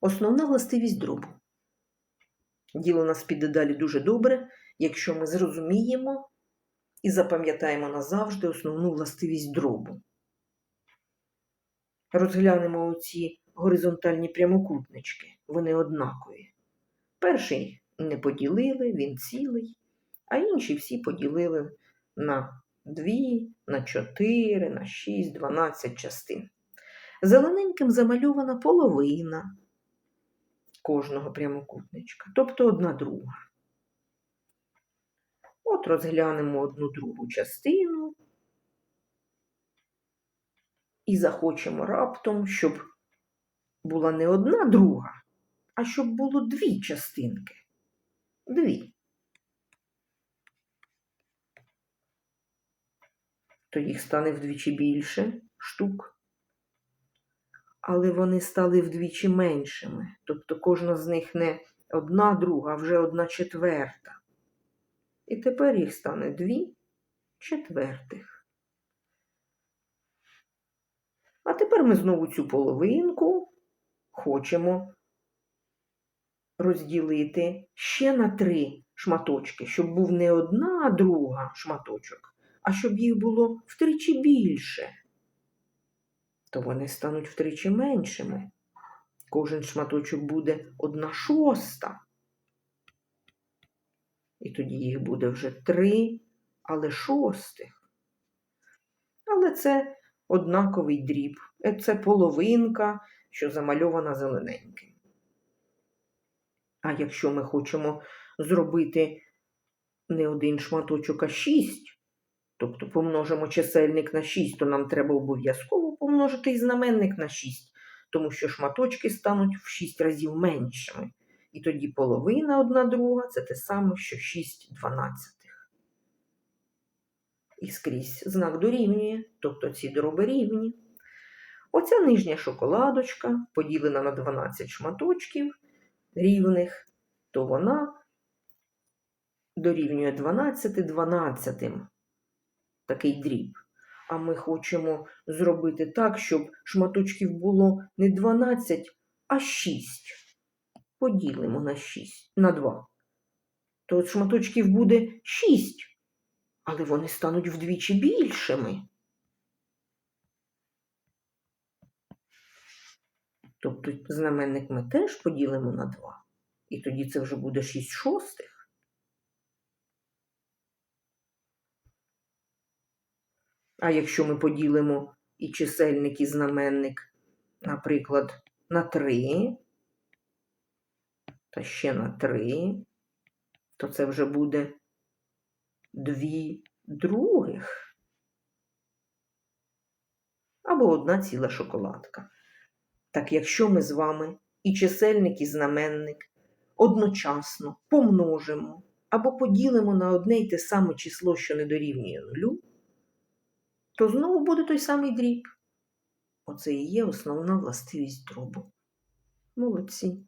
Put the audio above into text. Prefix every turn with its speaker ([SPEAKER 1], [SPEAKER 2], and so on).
[SPEAKER 1] Основна властивість дробу. Діло нас піде далі дуже добре, якщо ми зрозуміємо і запам'ятаємо назавжди основну властивість дробу. Розглянемо оці горизонтальні прямокутнички. Вони однакові. Перший не поділили, він цілий, а інші всі поділили на 2, на 4, на 6, 12 частин. Зелененьким замальована половина кожного прямокутничка, тобто одна друга. От розглянемо одну другу частину і захочемо раптом, щоб була не одна друга, а щоб було дві частинки. Дві. То їх стане вдвічі більше штук але вони стали вдвічі меншими. Тобто кожна з них не одна друга, а вже одна четверта. І тепер їх стане дві четвертих. А тепер ми знову цю половинку хочемо розділити ще на три шматочки, щоб був не одна друга шматочок, а щоб їх було втричі більше то вони стануть втричі меншими. Кожен шматочок буде одна шоста. І тоді їх буде вже три, але шостих. Але це однаковий дріб. Е, це половинка, що замальована зелененьким. А якщо ми хочемо зробити не один шматочок, а шість, Тобто помножимо чисельник на 6, то нам треба обов'язково помножити і знаменник на 6, тому що шматочки стануть в 6 разів меншими. І тоді половина одна друга це те саме, що 6 дванадцятих. І скрізь знак дорівнює, тобто ці дроби рівні. Оця нижня шоколадочка поділена на 12 шматочків рівних, то вона дорівнює 12 дванадцятим такий дріб. А ми хочемо зробити так, щоб шматочків було не 12, а 6. Поділимо на 6, на 2. То шматочків буде 6, але вони стануть вдвічі більшими. Тобто знаменник ми теж поділимо на 2. І тоді це вже буде 6 шостих. А якщо ми поділимо і чисельник, і знаменник, наприклад, на 3, та ще на 3, то це вже буде 2 других. Або одна ціла шоколадка. Так якщо ми з вами і чисельник, і знаменник одночасно помножимо або поділимо на одне й те саме число, що не дорівнює нулю, то знову буде той самий дріб. Оце і є основна властивість дробу. Молодці.